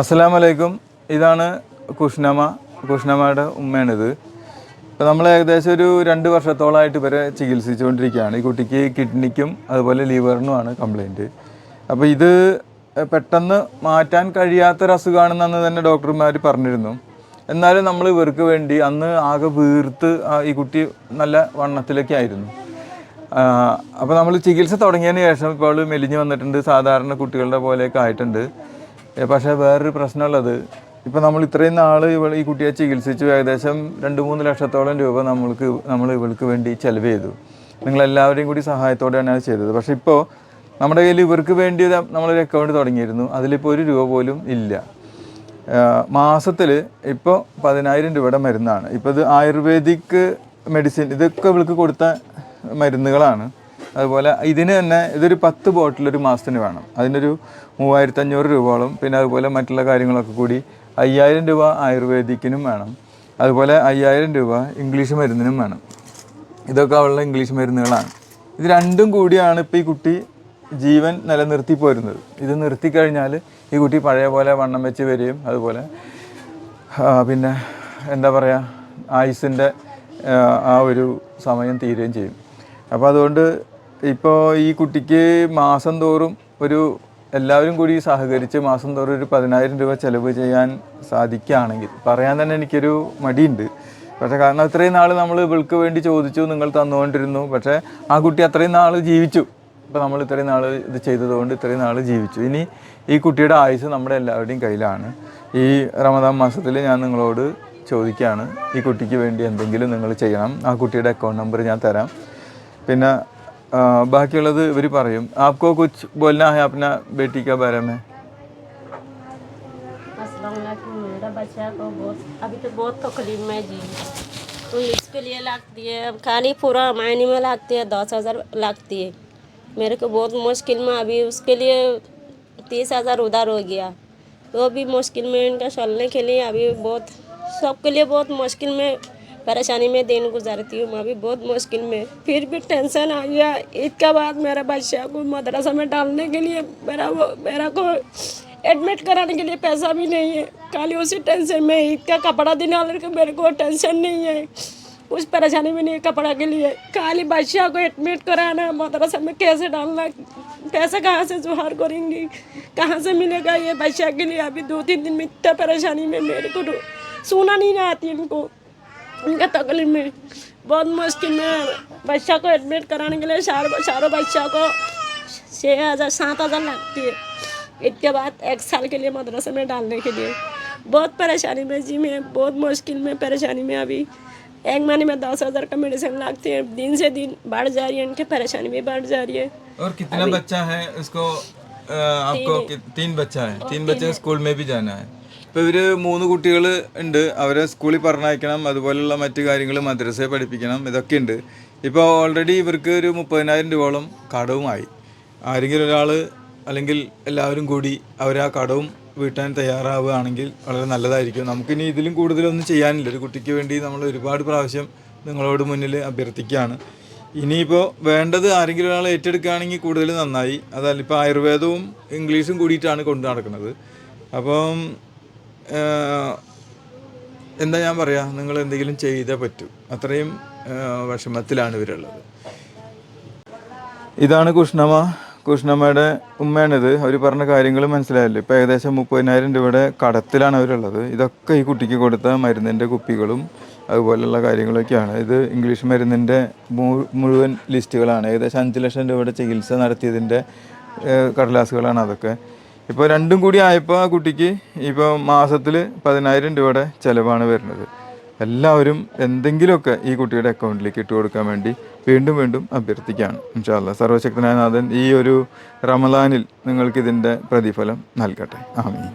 അസ്സലാമലൈക്കും. ഇതാണ് കുഷ്നമ കുഷ്നമയുടെ ഉമ്മയാണിത്. ഇപ്പോൾ നമ്മൾ ഏകദേശം ഒരു രണ്ട് വർഷത്തോളമായിട്ട് ഇവരെ ചികിത്സിച്ചുകൊണ്ടിരിക്കുകയാണ്. ഈ കുട്ടിക്ക് കിഡ്നിക്കും അതുപോലെ ലിവറിനുമാണ് കംപ്ലൈന്റ് അപ്പോൾ ഇത് പെട്ടെന്ന് മാറ്റാൻ കഴിയാത്തൊരസുഖമാണെന്നു തന്നെ ഡോക്ടർമാർ പറഞ്ഞിരുന്നു. എന്നാലും നമ്മൾ ഇവർക്ക് വേണ്ടി അന്ന് ആകെ വീർത്ത് ഈ കുട്ടി നല്ല വണ്ണത്തിലൊക്കെ ആയിരുന്നു. അപ്പോൾ നമ്മൾ ചികിത്സ തുടങ്ങിയതിന് ശേഷം ഇപ്പോൾ മെലിഞ്ഞ് വന്നിട്ടുണ്ട്. സാധാരണ കുട്ടികളുടെ പോലെയൊക്കെ ആയിട്ടുണ്ട്. പക്ഷേ വേറൊരു പ്രശ്നമുള്ളത്. ഇപ്പം നമ്മൾ ഇത്രയും നാൾ ഇവൾ ഈ കുട്ടിയെ ചികിത്സിച്ചു ഏകദേശം രണ്ട് മൂന്ന് ലക്ഷത്തോളം രൂപ നമ്മൾക്ക് നമ്മൾ ഇവൾക്ക് വേണ്ടി ചെലവ് ചെയ്തു. നിങ്ങളെല്ലാവരെയും കൂടി സഹായത്തോടെയാണ് അത് ചെയ്തത്. പക്ഷേ ഇപ്പോൾ നമ്മുടെ കയ്യിൽ ഇവർക്ക് വേണ്ടി നമ്മളൊരു അക്കൗണ്ട് തുടങ്ങിയിരുന്നു. അതിലിപ്പോൾ ഒരു രൂപ പോലും ഇല്ല. മാസത്തിൽ ഇപ്പോൾ പതിനായിരം രൂപയുടെ മരുന്നാണ്. ഇപ്പോൾ ഇത് ആയുർവേദിക് മെഡിസിൻ ഇതൊക്കെ ഇവൾക്ക് കൊടുത്ത മരുന്നുകളാണ്. അതുപോലെ ഇതിന് തന്നെ ഇതൊരു പത്ത് ബോട്ടിൽ ഒരു മാസത്തിന് വേണം. അതിനൊരു മൂവായിരത്തി അഞ്ഞൂറ് രൂപയോളം. പിന്നെ അതുപോലെ മറ്റുള്ള കാര്യങ്ങളൊക്കെ കൂടി അയ്യായിരം രൂപ ആയുർവേദിക്കിനും വേണം. അതുപോലെ അയ്യായിരം രൂപ ഇംഗ്ലീഷ് മരുന്നിനും വേണം. ഇതൊക്കെ അവളുടെ ഇംഗ്ലീഷ് മരുന്നുകളാണ്. ഇത് രണ്ടും കൂടിയാണ് ഇപ്പോൾ ഈ കുട്ടി ജീവൻ നിലനിർത്തി പോരുന്നത്. ഇത് നിർത്തി കഴിഞ്ഞാൽ ഈ കുട്ടി പഴയ പോലെ വണ്ണം വെച്ച് വരികയും അതുപോലെ പിന്നെ എന്താ പറയുക ആയുസിന്റെ ആ ഒരു സമയം തീരുകയും ചെയ്യും. അപ്പോൾ അതുകൊണ്ട് ഇപ്പോൾ ഈ കുട്ടിക്ക് മാസം തോറും ഒരു എല്ലാവരും കൂടി സഹകരിച്ച് മാസം തോറും ഒരു പതിനായിരം രൂപ ചിലവ് ചെയ്യാൻ സാധിക്കുകയാണെങ്കിൽ പറയാൻ തന്നെ എനിക്കൊരു മടിയുണ്ട്. പക്ഷേ കാരണം അത്രയും നാൾ നമ്മൾ ഇവൾക്ക് വേണ്ടി ചോദിച്ചു നിങ്ങൾ തന്നുകൊണ്ടിരുന്നു. പക്ഷേ ആ കുട്ടി അത്രയും നാൾ ജീവിച്ചു. ഇപ്പോൾ നമ്മൾ ഇത്രയും നാൾ ഇത് ചെയ്തതുകൊണ്ട് ഇത്രയും നാൾ ജീവിച്ചു. ഇനി ഈ കുട്ടിയുടെ ആയുസ് നമ്മുടെ എല്ലാവരുടെയും കയ്യിലാണ്. ഈ റമദാൻ മാസത്തിൽ ഞാൻ നിങ്ങളോട് ചോദിക്കുകയാണ് ഈ കുട്ടിക്ക് വേണ്ടി എന്തെങ്കിലും നിങ്ങൾ ചെയ്യണം. ആ കുട്ടിയുടെ അക്കൗണ്ട് നമ്പർ ഞാൻ തരാം. പിന്നെ ബാക്കിയുള്ളത് ഇവർ പറയും ആപ്കോ കുച്ച് ബോലന ഹെ അപ്ന ബേട്ടി കാ ബാരെ में अस्सलाम वालेकुम मेरा बच्चा को बहुत अभी तो बहुत तकलीफ में जी तो इसके लिए लगती है अब खाली पूरा महीने में लगती है दस हज़ार लगती है मेरे को बहुत मुश्किल में अभी उसके लिए तीस हज़ार उधार हो गया तो भी मुश्किल में इनका चलने के लिए अभी बहुत सबके लिए बहुत मुश्किल में परेशानी में दिन गुजारती हूँ, मैं अभी बहुत मुश्किल में। फिर भी टेंशन आ गया। ईद के बाद मेरा बच्चा को मदरसा में डालने के लिए मेरा वो, मेरा को एडमिट कराने के लिए पैसा भी नहीं है। खाली उसी टेंशन में ईद का कपड़ा दिलाने का मेरे को टेंशन नहीं है। कुछ परेशानी भी नहीं है कपड़ा के लिए। खाली बच्चा को एडमिट कराना, मदरसा में कैसे डालना, पैसा कहाँ से जुहार करेंगी? कहाँ से मिलेगा ये बच्चा के लिए? अभी दो तीन दिन में इतना परेशानी में मेरे को तो सुना नहीं आती इनको। इनका तकलीफ़ में बहुत मुश्किल में बच्चा को एडमिट कराने के लिए चारों चारों बच्चा को छः हज़ार सात हज़ार लगती है। इसके बाद एक साल के लिए मदरसे में डालने के लिए। बहुत परेशानी में जी मैं बहुत मुश्किल में परेशानी में अभी। एक महीने में दस हज़ार का मेडिसिन लगती है। दिन से दिन बढ़ जा रही है इनकी परेशानी भी बढ़ जा रही है। और कितना बच्चा है उसको आपको तीन बच्चा है। तीन बच्चे स्कूल में भी जाना है। ഇപ്പോൾ ഇവർ മൂന്ന് കുട്ടികൾ ഉണ്ട്. അവരെ സ്കൂളിൽ പറഞ്ഞയക്കണം. അതുപോലെയുള്ള മറ്റു കാര്യങ്ങൾ മദ്രസയെ പഠിപ്പിക്കണം. ഇതൊക്കെ ഉണ്ട്. ഇപ്പോൾ ഓൾറെഡി ഇവർക്ക് ഒരു മുപ്പതിനായിരം രൂപയോളം കടവുമായി. ആരെങ്കിലും ഒരാൾ അല്ലെങ്കിൽ എല്ലാവരും കൂടി അവർ ആ കടവും വീട്ടാൻ തയ്യാറാവുകയാണെങ്കിൽ വളരെ നല്ലതായിരിക്കും. നമുക്കിനി ഇതിലും കൂടുതലൊന്നും ചെയ്യാനില്ല. ഒരു കുട്ടിക്ക് വേണ്ടി നമ്മൾ ഒരുപാട് പ്രാവശ്യം നിങ്ങളോട് മുന്നിൽ അഭ്യർത്ഥിക്കുകയാണ്. ഇനിയിപ്പോൾ വേണ്ടത് ആരെങ്കിലും ഒരാൾ ഏറ്റെടുക്കുകയാണെങ്കിൽ കൂടുതൽ നന്നായി. അതല്ല ഇപ്പോൾ ആയുർവേദവും ഇംഗ്ലീഷും കൂടിയിട്ടാണ് കൊണ്ടു നടക്കുന്നത്. അപ്പം എന്താ ഞാൻ പറയാ നിങ്ങൾ എന്തെങ്കിലും ചെയ്തേ പറ്റൂ. അത്രയും വിഷമത്തിലാണ് ഇവരുള്ളത്. ഇതാണ് കുഷ്ണമ്മ. കുഷ്ണമ്മയുടെ ഉമ്മയാണിത്. അവർ പറഞ്ഞ കാര്യങ്ങൾ മനസ്സിലായല്ലോ? ഇപ്പോൾ ഏകദേശം മുപ്പതിനായിരം രൂപയുടെ കടത്തിലാണ് അവരുള്ളത്. ഇതൊക്കെ ഈ കുട്ടിക്ക് കൊടുത്ത മരുന്നിന്റെ കുപ്പികളും അതുപോലെയുള്ള കാര്യങ്ങളൊക്കെയാണ്. ഇത് ഇംഗ്ലീഷ് മരുന്നിന്റെ മുഴുവൻ ലിസ്റ്റുകളാണ്. ഏകദേശം അഞ്ച് ലക്ഷം രൂപയുടെ ചികിത്സ നടത്തിയതിന്റെ കടലാസുകളാണ് അതൊക്കെ. ഇപ്പോൾ രണ്ടും കൂടി ആയപ്പോൾ ആ കുട്ടിക്ക് ഇപ്പോൾ മാസത്തിൽ പതിനായിരം രൂപയുടെ ചിലവാണ് വരുന്നത്. എല്ലാവരും എന്തെങ്കിലുമൊക്കെ ഈ കുട്ടിയുടെ അക്കൗണ്ടിലേക്ക് ഇട്ട് കൊടുക്കാൻ വേണ്ടി വീണ്ടും വീണ്ടും അഭ്യർത്ഥിക്കുകയാണ്. ഇൻഷാല്ല സർവശക്തനായ നാഥൻ ഈ ഒരു റമദാനിൽ നിങ്ങൾക്കിതിന്റെ പ്രതിഫലം നൽകട്ടെ. ആമീൻ.